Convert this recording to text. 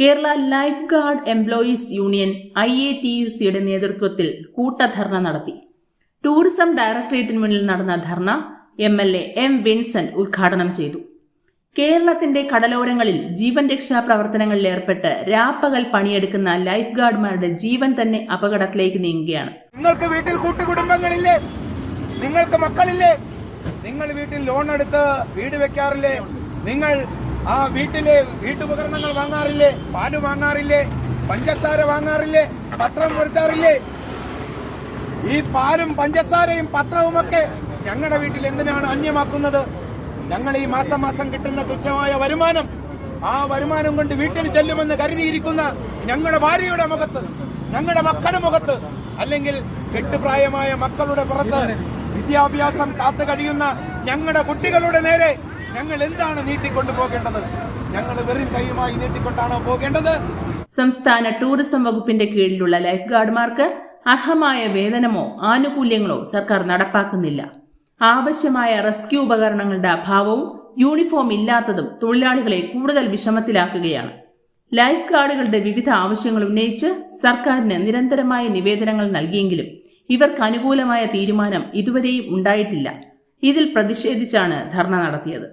Kerala life guard employees union I A T U സിയുടെ നേതൃത്വത്തിൽ കൂട്ടധർണ നടത്തി. ടൂറിസം ഡയറക്ടറേറ്റിന് മുന്നിൽ നടന്ന ധർണ M L A M Vincent ഉദ്ഘാടനം ചെയ്തു. കേരളത്തിന്റെ കടലോരങ്ങളിൽ ജീവൻ രക്ഷാ പ്രവർത്തനങ്ങളിൽ ഏർപ്പെട്ട് രാപ്പകൽ പണിയെടുക്കുന്ന ലൈഫ് ഗാർഡുമാരുടെ ജീവൻ തന്നെ അപകടത്തിലേക്ക് നീങ്ങുകയാണ്. നിങ്ങൾക്ക് വീട്ടിൽ കൂട്ടുകുടുംബങ്ങളില്ലേ? നിങ്ങൾക്ക് മക്കളില്ലേ? നിങ്ങൾ വീട്ടിൽ ലോൺ എടുത്ത് വീട് വെക്കാറില്ലേ? നിങ്ങൾ ആ വീട്ടിലെ വീട്ടുപകരണങ്ങൾ വാങ്ങാറില്ലേ? പാൽ വാങ്ങാറില്ലേ? പഞ്ചസാര വാങ്ങാറില്ലേ? പത്രം വരുത്താറില്ലേ ഈ പാലും പഞ്ചസാരയും പത്രവുമൊക്കെ ഞങ്ങളുടെ വീട്ടിൽ എന്തിനാണ് അന്യമാക്കുന്നത്? ഞങ്ങൾ ഈ മാസം മാസം കിട്ടുന്ന തുച്ഛമായ വരുമാനം ആ വരുമാനം കൊണ്ട് വീട്ടിൽ ചെല്ലുമെന്ന് കരുതിയിരിക്കുന്ന ഞങ്ങളുടെ ഭാര്യയുടെ മുഖത്ത് ഞങ്ങളുടെ മക്കളുടെ മുഖത്ത് അല്ലെങ്കിൽ കെട്ടുപ്രായമായ മക്കളുടെ പുറത്ത് വിദ്യാഭ്യാസം കാത്തു കഴിയുന്ന ഞങ്ങളുടെ കുട്ടികളുടെ നേരെ ഞങ്ങൾ എന്താണ് നീട്ടിക്കൊണ്ടു പോകേണ്ടത് ഞങ്ങൾ വെറും കൈയുമായി നീട്ടിക്കൊണ്ടാണോ പോകേണ്ടത്? സംസ്ഥാന ടൂറിസം വകുപ്പിന്റെ കീഴിലുള്ള ലൈഫ് ഗാർഡുമാർക്ക് അർഹമായ വേതനമോ ആനുകൂല്യങ്ങളോ സർക്കാർ നടപ്പാക്കുന്നില്ല. ആവശ്യമായ റെസ്ക്യൂ ഉപകരണങ്ങളുടെ അഭാവവും യൂണിഫോം ഇല്ലാത്തതും തൊഴിലാളികളെ കൂടുതൽ വിഷമത്തിലാക്കുകയാണ്. ലൈഫ് ഗാർഡുകളുടെ വിവിധ ആവശ്യങ്ങൾ ഉന്നയിച്ച് സർക്കാരിന് നിരന്തരമായ നിവേദനങ്ങൾ നൽകിയെങ്കിലും ഇവർക്ക് അനുകൂലമായ തീരുമാനം ഇതുവരെയും ഉണ്ടായിട്ടില്ല. ഇതിൽ പ്രതിഷേധിച്ചാണ് ധർണ നടത്തിയത്